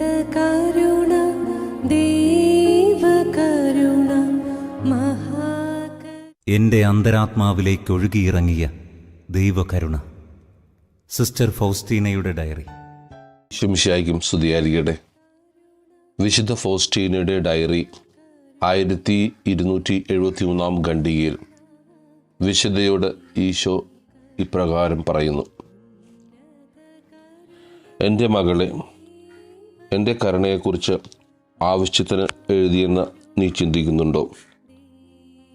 കരുണ ദൈവകരുണ എന്റെ അന്തരാത്മാവിലേക്ക് ഒഴുകിയിറങ്ങിയ ദൈവകരുണ. Sister ഫൗസ്റ്റീനയുടെ diary. ശംശായിക്കും സ്തുതിയായിരിക്കട്ടെ. വിശുദ്ധ ഫോസ്റ്റീനയുടെ ഡയറി ആയിരത്തി ഇരുന്നൂറ്റി എഴുപത്തി മൂന്നാം ഖണ്ഡികയിൽ വിശുദ്ധയോട് ഈശോ ഇപ്രകാരം പറയുന്നു. എന്റെ മകളെ എന്റെ കരുണയെക്കുറിച്ച് ആവശ്യത്തിന് എഴുതിയെന്ന് നീ ചിന്തിക്കുന്നുണ്ടോ?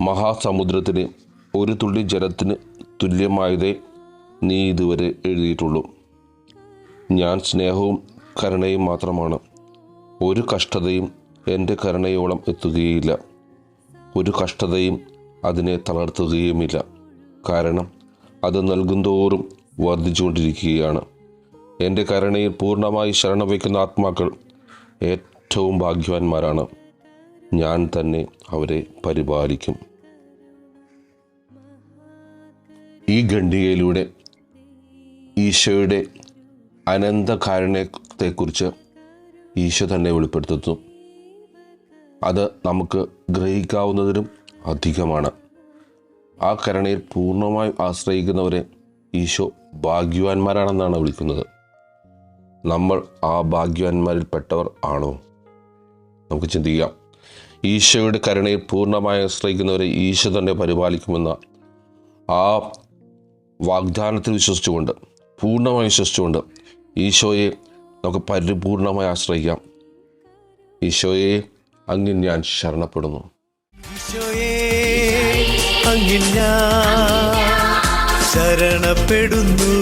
മഹാസമുദ്രത്തിന് ഒരു തുള്ളി ജലത്തിന് തുല്യമായതേ നീ ഇതുവരെ എഴുതിയിട്ടുള്ളൂ. ഞാൻ സ്നേഹവും കരുണയും മാത്രമാണ്. ഒരു കഷ്ടതയും എന്റെ കരുണയോളം എത്തുകയില്ല. ഒരു കഷ്ടതയും അതിനെ തളർത്തുകയുമില്ല. കാരണം അത് നൽകുന്തോറും വർദ്ധിച്ചുകൊണ്ടിരിക്കുകയാണ്. എന്റെ കരുണയിൽ പൂർണമായി ശരണം വയ്ക്കുന്ന ആത്മാക്കൾ ഏറ്റവും ഭാഗ്യവാന്മാരാണ്. ഞാൻ തന്നെ അവരെ പരിപാലിക്കും. ഈ ഖണ്ഡികയിലൂടെ ഈശോയുടെ അനന്തകാരുണ്യത്തെക്കുറിച്ച് ഈശോ തന്നെ വെളിപ്പെടുത്തുന്നു. അത് നമുക്ക് ഗ്രഹിക്കാവുന്നതിലും അധികമാണ്. ആ കരുണയിൽ പൂർണമായും ആശ്രയിക്കുന്നവരെ ഈശോ ഭാഗ്യവാന്മാരാണെന്നാണ് വിളിക്കുന്നത്. നമ്മൾ ആ ഭാഗ്യവാന്മാരിൽ പെട്ടവർ ആണോ? നമുക്ക് ചിന്തിക്കാം. ഈശോയുടെ കരുണയിൽ പൂർണമായി ആശ്രയിക്കുന്നവരെ ഈശോ തന്നെ പരിപാലിക്കുമെന്ന ആ വാഗ്ദാനത്തിൽ വിശ്വസിച്ചുകൊണ്ട് പൂർണമായി വിശ്വസിച്ചുകൊണ്ട് ഈശോയെ നമുക്ക് പരിപൂർണമായി ആശ്രയിക്കാം. ഈശോയെ അങ്ങിൽ ഞാൻ ശരണപ്പെടുന്നു. ശരണപ്പെടുന്നു.